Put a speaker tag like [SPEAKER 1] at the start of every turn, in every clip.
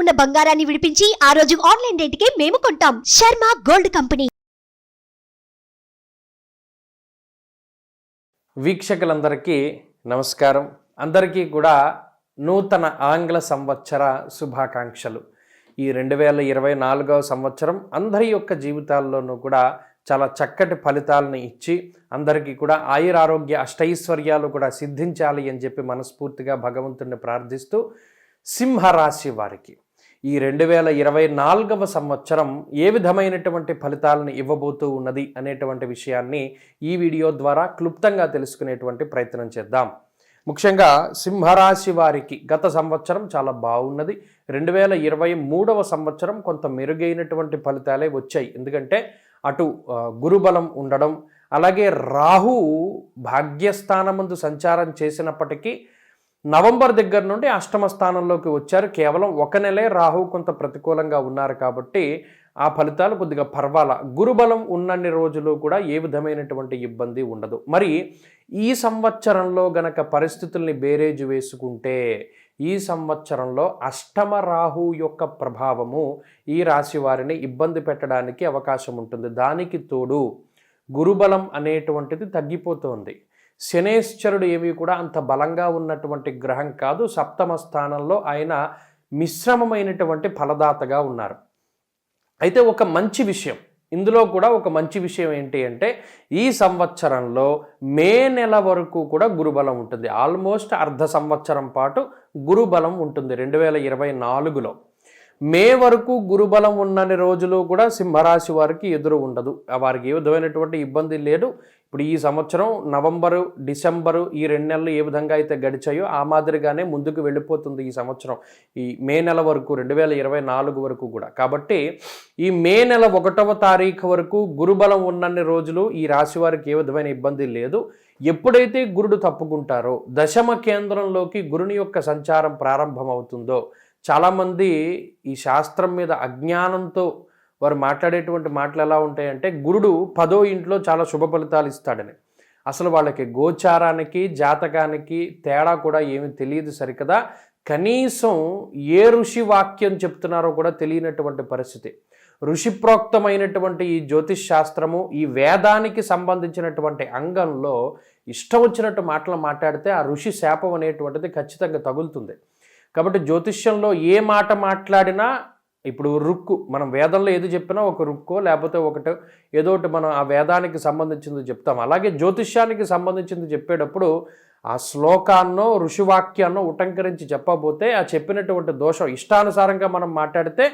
[SPEAKER 1] ఉన్న బంగారాన్ని విడిపించి ఆ రోజు ఆన్లైన్ రేటుకే మేము కొంటాం. Sharma gold company.
[SPEAKER 2] వీక్షకులందరికీ నమస్కారం. అందరికీ కూడా నూతన ఆంగ్ల సంవత్సర శుభాకాంక్షలు. ఈ రెండు వేల ఇరవై నాలుగవ సంవత్సరం అందరి యొక్క జీవితాల్లోనూ కూడా చాలా చక్కటి ఫలితాలను ఇచ్చి అందరికీ కూడా ఆయురారోగ్య అష్టైశ్వర్యాలు కూడా సిద్ధించాలి అని చెప్పి మనస్ఫూర్తిగా భగవంతుడిని ప్రార్థిస్తూ సింహరాశి వారికి ఈ రెండు వేల ఇరవై నాలుగవ సంవత్సరం ఏ విధమైనటువంటి ఫలితాలను ఇవ్వబోతూ ఉన్నది అనేటువంటి విషయాన్ని ఈ వీడియో ద్వారా క్లుప్తంగా తెలుసుకునేటువంటి ప్రయత్నం చేద్దాం. ముఖ్యంగా సింహరాశి వారికి గత సంవత్సరం చాలా బాగున్నది. రెండు వేల ఇరవై మూడవ సంవత్సరం కొంత మెరుగైనటువంటి ఫలితాలే వచ్చాయి. ఎందుకంటే అటు గురుబలం ఉండడం అలాగే రాహు భాగ్యస్థానమందు సంచారం చేసినప్పటికీ నవంబర్ దగ్గర నుండి అష్టమ స్థానంలోకి వచ్చారు. కేవలం ఒక నెలే రాహు కొంత ప్రతికూలంగా ఉన్నారు కాబట్టి ఆ ఫలితాలు కొద్దిగా పర్వాల. గురుబలం ఉన్నన్ని రోజులు కూడా ఏ విధమైనటువంటి ఇబ్బంది ఉండదు. మరి ఈ సంవత్సరంలో గనక పరిస్థితుల్ని బేరేజు వేసుకుంటే ఈ సంవత్సరంలో అష్టమ రాహు యొక్క ప్రభావము ఈ రాశి వారిని ఇబ్బంది పెట్టడానికి అవకాశం ఉంటుంది. దానికి తోడు గురుబలం అనేటువంటిది తగ్గిపోతోంది. శనేశ్వరుడు ఏవి కూడా అంత బలంగా ఉన్నటువంటి గ్రహం కాదు. సప్తమ స్థానంలో ఆయన మిశ్రమమైనటువంటి ఫలదాతగా ఉన్నారు. అయితే ఒక మంచి విషయం ఇందులో కూడా ఒక మంచి విషయం ఏంటి అంటే ఈ సంవత్సరంలో మే నెల వరకు కూడా గురుబలం ఉంటుంది. ఆల్మోస్ట్ అర్ధ సంవత్సరం పాటు గురుబలం ఉంటుంది. రెండు వేల ఇరవై నాలుగులో. మే వరకు గురుబలం ఉన్నన్ని రోజులు కూడా సింహరాశి వారికి ఎదురు ఉండదు. వారికి ఏ విధమైనటువంటి ఇబ్బంది లేదు. ఇప్పుడు ఈ సంవత్సరం నవంబరు డిసెంబరు ఈ రెండు నెలలు ఏ విధంగా అయితే గడిచాయో ఆ మాదిరిగానే ముందుకు వెళ్ళిపోతుంది ఈ సంవత్సరం. ఈ మే నెల వరకు రెండు వేల ఇరవై నాలుగు వరకు కూడా. కాబట్టి ఈ మే నెల ఒకటవ తారీఖు వరకు గురుబలం ఉన్నన్ని రోజులు ఈ రాశి వారికి ఏ విధమైన ఇబ్బంది లేదు. ఎప్పుడైతే గురుడు తప్పుకుంటారో దశమ కేంద్రంలోకి గురుని యొక్క సంచారం ప్రారంభమవుతుందో చాలామంది ఈ శాస్త్రం మీద అజ్ఞానంతో వారు మాట్లాడేటువంటి మాటలు ఎలా ఉంటాయంటే గురుడు పదో ఇంట్లో చాలా శుభ ఫలితాలు ఇస్తాడని. అసలు వాళ్ళకి గోచారానికి జాతకానికి తేడా కూడా ఏమి తెలియదు సరికదా. కనీసం ఏ ఋషి వాక్యం చెప్తున్నారో కూడా తెలియనటువంటి పరిస్థితి. ఋషిప్రోక్తమైనటువంటి ఈ జ్యోతిష్ శాస్త్రము ఈ వేదానికి సంబంధించినటువంటి అంగంలో ఇష్టం వచ్చినట్టు మాటలు మాట్లాడితే ఆ ఋషి శాపం అనేటువంటిది ఖచ్చితంగా తగులుతుంది. కాబట్టి జ్యోతిష్యంలో ఏ మాట మాట్లాడినా ఇప్పుడు రుక్కు మనం వేదంలో ఏది చెప్పినా ఒక రుక్కో లేకపోతే ఒకటి ఏదో ఒకటి మనం ఆ వేదానికి సంబంధించింది చెప్తాం. అలాగే జ్యోతిష్యానికి సంబంధించింది చెప్పేటప్పుడు ఆ శ్లోకాన్నో ఋషివాక్యాన్నో ఉటంకరించి చెప్పబోతే ఆ చెప్పినటువంటి దోషం ఇష్టానుసారంగా మనం మాట్లాడితే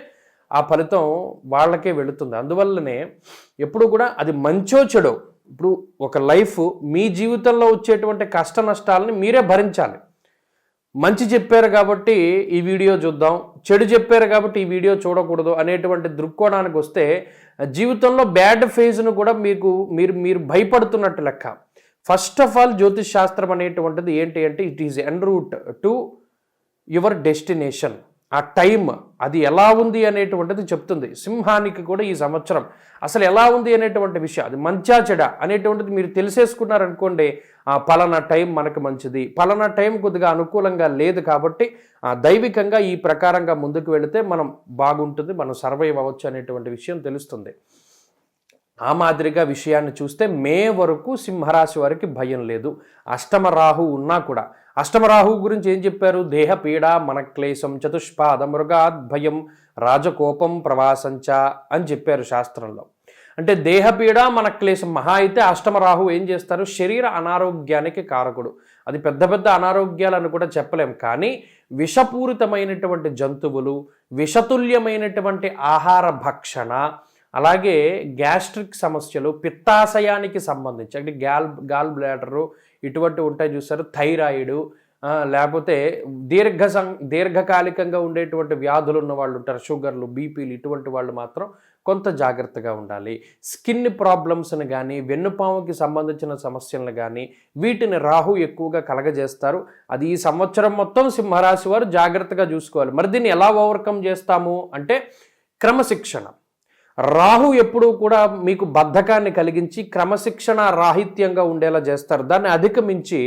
[SPEAKER 2] ఆ ఫలితం వాళ్ళకే వెళుతుంది. అందువల్లనే ఎప్పుడు కూడా అది మంచో చెడో ఇప్పుడు ఒక లైఫ్ మీ జీవితంలో వచ్చేటువంటి కష్ట నష్టాలని మీరే భరించాలి. మంచి చెప్పారు కాబట్టి ఈ వీడియో చూద్దాం చెడు చెప్పారు కాబట్టి ఈ వీడియో చూడకూడదు అనేటువంటి దృక్కోణానికి వస్తే జీవితంలో బ్యాడ్ ఫేజ్ను కూడా మీకు మీరు మీరు భయపడుతున్నట్టు లెక్క. ఫస్ట్ ఆఫ్ ఆల్ జ్యోతిష్ శాస్త్రం అనేటువంటిది ఏంటి అంటే it is an route to your destination ఆ టైం అది ఎలా ఉంది అనేటువంటిది చెప్తుంది. సింహానికి కూడా ఈ సంవత్సరం అసలు ఎలా ఉంది అనేటువంటి విషయం అది మంచా చెడ అనేటువంటిది మీరు తెలిసేసుకున్నారనుకోండి పలానా టైం మనకు మంచిది. పలానా టైం కొద్దిగా అనుకూలంగా లేదు కాబట్టి దైవికంగా ఈ ప్రకారంగా ముందుకు వెళితే మనం బాగుంటుంది మనం సర్వైవ్ అవ్వచ్చు అనేటువంటి విషయం తెలుస్తుంది. ఆ మాదిరిగా విషయాన్ని చూస్తే మే వరకు సింహరాశి వారికి భయం లేదు. అష్టమ రాహు ఉన్నా కూడా. అష్టమ రాహు గురించి ఏం చెప్పారు? దేహ పీడ మనక్లేశం చతుష్పాద మృగాద్ భయం రాజకోపం ప్రవాసంచ అని చెప్పారు శాస్త్రంలో. అంటే దేహపీడ మన క్లేశం. మహా అయితే అష్టమ రాహు ఏం చేస్తారు? శరీర అనారోగ్యానికి కారకుడు. అది పెద్ద పెద్ద అనారోగ్యాలను కూడా చెప్పలేం. కానీ విషపూరితమైనటువంటి జంతువులు విషతుల్యమైనటువంటి ఆహార భక్షణ అలాగే గ్యాస్ట్రిక్ సమస్యలు పిత్తాశయానికి సంబంధించి అంటే గ్యాల్ గాల్ బ్లాడరు ఇటువంటి ఉంటాయి చూస్తారు థైరాయిడ్ లేకపోతే దీర్ఘ సం దీర్ఘకాలికంగా ఉండేటువంటి వ్యాధులు ఉన్న వాళ్ళు ఉంటారు షుగర్లు బీపీలు ఇటువంటి వాళ్ళు మాత్రం కొంత జాగ్రత్తగా ఉండాలి. స్కిన్ ప్రాబ్లమ్స్ని కానీ వెన్నుపాముకి సంబంధించిన సమస్యలను కానీ వీటిని రాహు ఎక్కువగా కలగజేస్తారు. అది ఈ సంవత్సరం మొత్తం సింహరాశి వారు జాగ్రత్తగా చూసుకోవాలి. మరి దీన్ని ఎలా ఓవర్కమ్ చేస్తాము? అంటే క్రమశిక్షణ. రాహు ఎప్పుడూ కూడా మీకు బద్ధకాన్ని కలిగించి క్రమశిక్షణ రాహిత్యంగా ఉండేలా చేస్తారు. దాన్ని అధిగమించి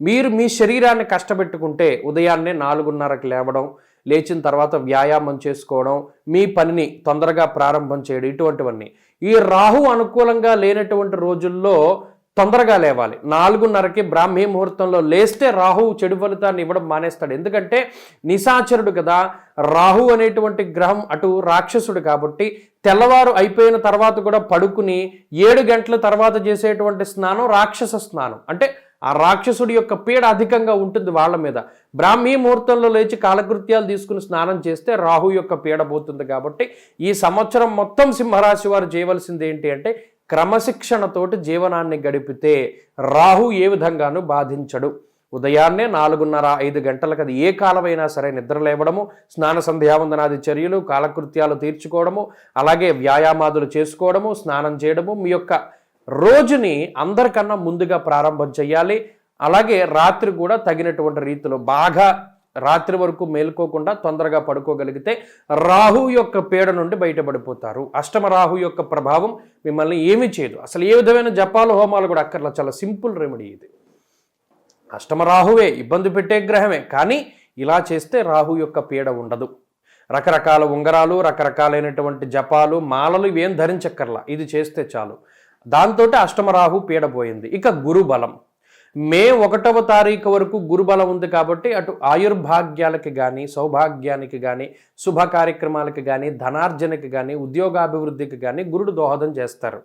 [SPEAKER 2] మీరు మీ శరీరాన్ని కష్టపెట్టుకుంటే ఉదయాన్నే నాలుగున్నరకు లేవడం లేచిన తర్వాత వ్యాయామం చేసుకోవడం మీ పనిని తొందరగా ప్రారంభం చేయడం ఇటువంటివన్నీ. ఈ రాహు అనుకూలంగా లేనటువంటి రోజుల్లో తొందరగా లేవాలి. నాలుగున్నరకి బ్రాహ్మీ ముహూర్తంలో లేస్తే రాహు చెడు ఫలితాన్ని ఇవ్వడం మానేస్తాడు. ఎందుకంటే నిశాచరుడు కదా రాహు అనేటువంటి గ్రహం అటు రాక్షసుడు కాబట్టి తెల్లవారు అయిపోయిన తర్వాత కూడా పడుకుని ఏడు గంటల తర్వాత చేసేటువంటి స్నానం రాక్షస స్నానం. అంటే ఆ రాక్షసుడి యొక్క పీడ అధికంగా ఉంటుంది వాళ్ళ మీద. బ్రాహ్మీ ముహూర్తంలో లేచి కాలకృత్యాలు తీసుకుని స్నానం చేస్తే రాహు యొక్క పీడ పోతుంది కాబట్టి ఈ సంవత్సరం మొత్తం సింహరాశి వారు చేయవలసింది ఏంటి అంటే క్రమశిక్షణతోటి జీవనాన్ని గడిపితే రాహు ఏ విధంగానూ బాధించడు. ఉదయాన్నే నాలుగున్నర ఐదు గంటలకు అది ఏ కాలమైనా సరే నిద్ర లేవడము స్నాన సంధ్యావందనాది చర్యలు కాలకృత్యాలు తీర్చుకోవడము అలాగే వ్యాయామాదులు చేసుకోవడము స్నానం చేయడము మీ యొక్క రోజుని అందరికన్నా ముందుగా ప్రారంభం చేయాలి అలాగే రాత్రి కూడా తగినటువంటి రీతిలో బాగా రాత్రి వరకు మేల్కోకుండా తొందరగా పడుకోగలిగితే రాహు యొక్క పీడ నుండి బయటపడిపోతారు. అష్టమ రాహు యొక్క ప్రభావం మిమ్మల్ని ఏమీ చేయదు. అసలు ఏ విధమైన జపాలు హోమాలు కూడా అక్కర్లా. చాలా సింపుల్ రెమెడీ ఇది. అష్టమ రాహువే ఇబ్బంది పెట్టే గ్రహమే. కానీ ఇలా చేస్తే రాహు యొక్క పీడ ఉండదు. రకరకాల ఉంగరాలు రకరకాలైనటువంటి జపాలు మాలలు ఇవేం ధరించక్కర్లా. ఇది చేస్తే చాలు. దాంతో అష్టమ రాహు పీడ పోయింది. ఇక గురు బలం మే ఒకటవ తారీఖు వరకు గురుబలం ఉంది కాబట్టి అటు ఆయుర్భాగ్యాలకి కానీ సౌభాగ్యానికి కానీ శుభ కార్యక్రమాలకి కానీ ధనార్జనకి కానీ ఉద్యోగాభివృద్ధికి కానీ గురుడు దోహదం చేస్తారు.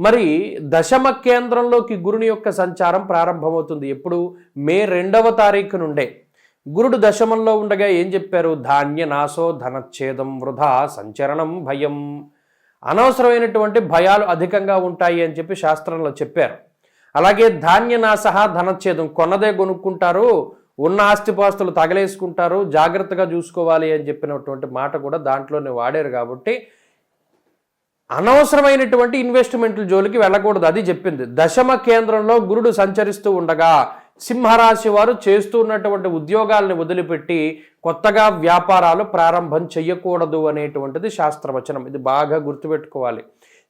[SPEAKER 2] మరి దశమ కేంద్రంలోకి గురుని యొక్క సంచారం ప్రారంభమవుతుంది. ఎప్పుడు? మే రెండవ తారీఖు నుండే. గురుడు దశమంలో ఉండగా ఏం చెప్పారు? ధాన్య నాశో ధనచ్ఛేదం వృధా సంచరణం భయం. అనవసరమైనటువంటి భయాలు అధికంగా ఉంటాయి అని చెప్పి శాస్త్రంలో చెప్పారు. అలాగే ధాన్యనాశ ధనచ్ఛేదం కొన్నదే కొనుక్కుంటారు ఉన్న ఆస్తిపాస్తులు తగలేసుకుంటారు జాగ్రత్తగా చూసుకోవాలి అని చెప్పినటువంటి మాట కూడా దాంట్లోనే వాడారు కాబట్టి అనవసరమైనటువంటి ఇన్వెస్ట్మెంట్ల జోలికి వెళ్ళకూడదు అది చెప్పింది. దశమ కేంద్రంలో గురుడు సంచరిస్తూ ఉండగా సింహరాశి వారు చేస్తూ ఉన్నటువంటి ఉద్యోగాల్ని వదిలిపెట్టి కొత్తగా వ్యాపారాలు ప్రారంభం చేయకూడదు అనేటువంటిది శాస్త్రవచనం. ఇది బాగా గుర్తుపెట్టుకోవాలి.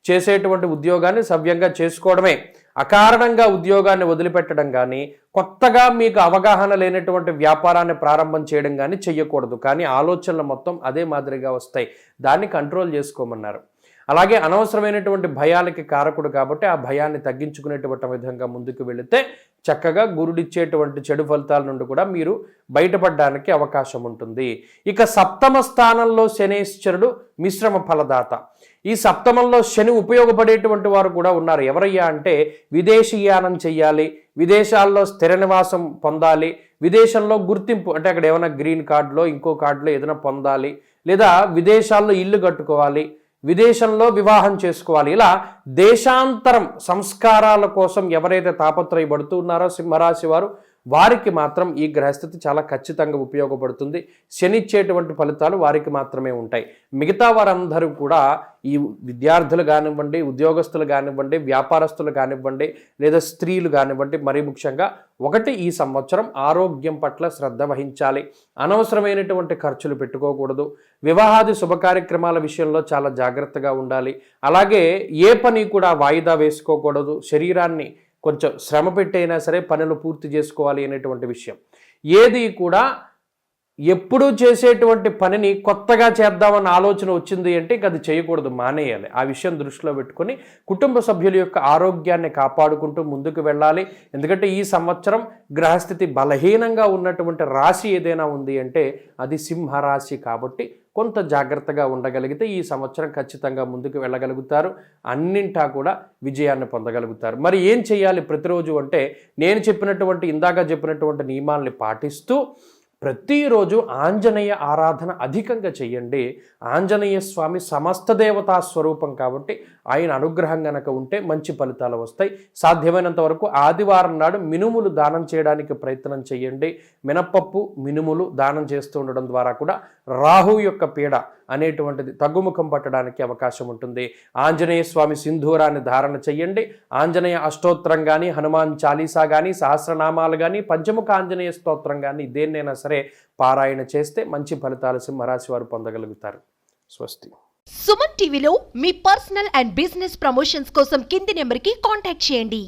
[SPEAKER 2] చేసేటువంటి ఉద్యోగాన్ని సవ్యంగా చేసుకోవడమే. అకారణంగా ఉద్యోగాన్ని వదిలిపెట్టడం కానీ కొత్తగా మీకు అవగాహన లేనటువంటి వ్యాపారాన్ని ప్రారంభం చేయడం కానీ చెయ్యకూడదు. కానీ ఆలోచనలు మొత్తం అదే మాదిరిగా వస్తాయి. దాన్ని కంట్రోల్ చేసుకోమన్నారు. అలాగే అనవసరమైనటువంటి భయాలకి కారకుడు కాబట్టి ఆ భయాన్ని తగ్గించుకునేటువంటి విధంగా ముందుకు వెళితే చక్కగా గురుడిచ్చేటువంటి చెడు ఫలితాల నుండి కూడా మీరు బయటపడడానికి అవకాశం ఉంటుంది. ఇక సప్తమ స్థానంలో శనేశ్వరుడు మిశ్రమ ఫలదాత. ఈ సప్తమంలో శని ఉపయోగపడేటువంటి వారు కూడా ఉన్నారు. ఎవరయ్యా అంటే విదేశీయానం చేయాలి విదేశాల్లో స్థిర నివాసం పొందాలి విదేశంలో గుర్తింపు అంటే అక్కడ ఏమైనా గ్రీన్ కార్డులో ఇంకో కార్డులో ఏదైనా పొందాలి లేదా విదేశాల్లో ఇల్లు కట్టుకోవాలి విదేశంలో వివాహం చేసుకోవాలి. ఇలా దేశాంతరం సంస్కారాల కోసం ఎవరైతే తాపత్రయపడుతున్నారో సింహరాశి వారు వారికి మాత్రం ఈ గ్రహస్థితి చాలా ఖచ్చితంగా ఉపయోగపడుతుంది. శనిచ్చేటువంటి ఫలితాలు వారికి మాత్రమే ఉంటాయి. మిగతా వారందరూ కూడా ఈ విద్యార్థులు కానివ్వండి ఉద్యోగస్తులు కానివ్వండి వ్యాపారస్తులు కానివ్వండి లేదా స్త్రీలు కానివ్వండి మరీ ముఖ్యంగా ఒకటి ఈ సంవత్సరం ఆరోగ్యం పట్ల శ్రద్ధ వహించాలి. అనవసరమైనటువంటి ఖర్చులు పెట్టుకోకూడదు. వివాహాది శుభ కార్యక్రమాల విషయంలో చాలా జాగ్రత్తగా ఉండాలి. అలాగే ఏ పని కూడా వాయిదా వేసుకోకూడదు. శరీరాన్ని కొంచెం శ్రమ పెట్టైనా సరే పనులు పూర్తి చేసుకోవాలి అనేటువంటి విషయం. ఏది కూడా ఎప్పుడూ చేసేటువంటి పనిని కొత్తగా చేద్దామన్న ఆలోచన వచ్చింది అంటే అది చేయకూడదు మానేయాలి. ఆ విషయం దృష్టిలో పెట్టుకొని కుటుంబ సభ్యుల యొక్క ఆరోగ్యాన్ని కాపాడుకుంటూ ముందుకు వెళ్ళాలి. ఎందుకంటే ఈ సంవత్సరం గ్రహస్థితి బలహీనంగా ఉన్నటువంటి రాశి ఏదైనా ఉంది అంటే అది సింహరాశి కాబట్టి కొంత జాగ్రత్తగా ఉండగలిగితే ఈ సంవత్సరం ఖచ్చితంగా ముందుకు వెళ్ళగలుగుతారు. అన్నింటా కూడా విజయాన్ని పొందగలుగుతారు. మరి ఏం చేయాలి ప్రతిరోజు అంటే నేను చెప్పినటువంటి ఇందాక చెప్పినటువంటి నియమాల్ని పాటిస్తూ ప్రతిరోజు ఆంజనేయ ఆరాధన అధికంగా చేయండి ఆంజనేయ స్వామి సమస్త దేవతా స్వరూపం కాబట్టి ఆయన అనుగ్రహం గనక ఉంటే మంచి ఫలితాలు వస్తాయి. సాధ్యమైనంత వరకు ఆదివారం నాడు మినుములు దానం చేయడానికి ప్రయత్నం చేయండి మినపప్పు మినుములు దానం చేస్తూ ఉండడం ద్వారా కూడా రాహు యొక్క పీడ అనేటువంటిది తగ్గుముఖం పట్టడానికి అవకాశం ఉంటుంది. ఆంజనేయ స్వామి సింధూరాన్ని ధారణ చెయ్యండి. ఆంజనేయ అష్టోత్తరం కానీ హనుమాన్ చాలీసా కానీ సహస్రనామాలు కానీ పంచముఖ ఆంజనేయ స్తోత్రం కానీ దేన్నైనా సరే పారాయణ చేస్తే మంచి ఫలితాలు సింహరాశి వారు పొందగలుగుతారు. స్వస్తి.
[SPEAKER 1] సుమన్ టీవీలో మీ పర్సనల్ అండ్ బిజినెస్ ప్రమోషన్స్ కోసం కింది నెంబర్కి కాంటాక్ట్ చేయండి.